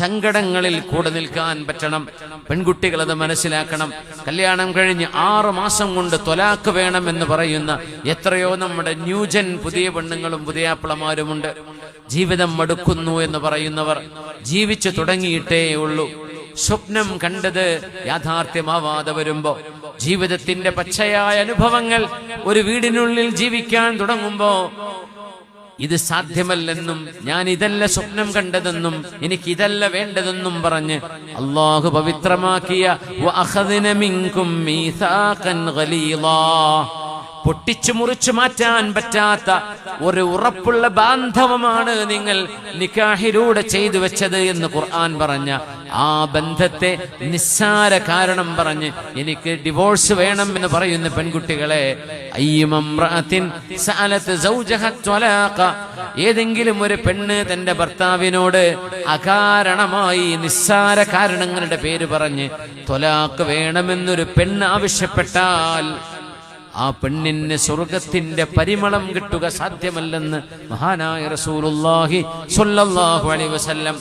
സങ്കടങ്ങളിൽ കൂടെ നിൽക്കാൻ പറ്റണം. പെൺകുട്ടികൾ അത് മനസ്സിലാക്കണം. കല്യാണം കഴിഞ്ഞ് ആറ് മാസം കൊണ്ട് തൊലാക്ക് വേണം എന്ന് പറയുന്ന എത്രയോ നമ്മുടെ ന്യൂജൻ പുതിയ പെണ്ണുങ്ങളും പുതിയ അപ്പളമാരുമുണ്ട് ജീവിതം മടുക്കുന്നു എന്ന് പറയുന്നവർ ജീവിച്ചു തുടങ്ങിയിട്ടേ ഉള്ളൂ. സ്വപ്നം കണ്ടത് യാഥാർത്ഥ്യമാവാതെ വരുമ്പോ ജീവിതത്തിന്റെ പച്ചയായ അനുഭവങ്ങൾ ഒരു വീടിനുള്ളിൽ ജീവിക്കാൻ തുടങ്ങുമ്പോ ഇത് സാധ്യമല്ലെന്നും ഞാൻ ഇതല്ല സ്വപ്നം കണ്ടതെന്നും എനിക്ക് ഇതല്ല വേണ്ടതെന്നും പറഞ്ഞ് അള്ളാഹു പവിത്രമാക്കിയ പൊട്ടിച്ചു മുറിച്ചു മാറ്റാൻ പറ്റാത്ത ഒരു ഉറപ്പുള്ള ബാന്ധവമാണ് നിങ്ങൾ നിക്കാഹിലൂടെ ചെയ്തു വെച്ചത് എന്ന് ഖുർആൻ പറഞ്ഞ ആ ബന്ധത്തെ നിസ്സാര കാരണം പറഞ്ഞ് എനിക്ക് ഡിവോഴ്സ് വേണം എന്ന് പറയുന്ന പെൺകുട്ടികളെ. ഏതെങ്കിലും ഒരു പെണ്ണ് തന്റെ ഭർത്താവിനോട് അകാരണമായി നിസ്സാര കാരണങ്ങളുടെ പേര് പറഞ്ഞ് തൊലാക്ക് വേണമെന്നൊരു പെണ്ണ് ആവശ്യപ്പെട്ടാൽ ആ പെണ്ണിന് സ്വർഗത്തിന്റെ പരിമളം കിട്ടുക സാധ്യമല്ലെന്ന് മഹാനായ റസൂലുള്ളാഹി സ്വല്ലല്ലാഹു അലൈഹി വസല്ലം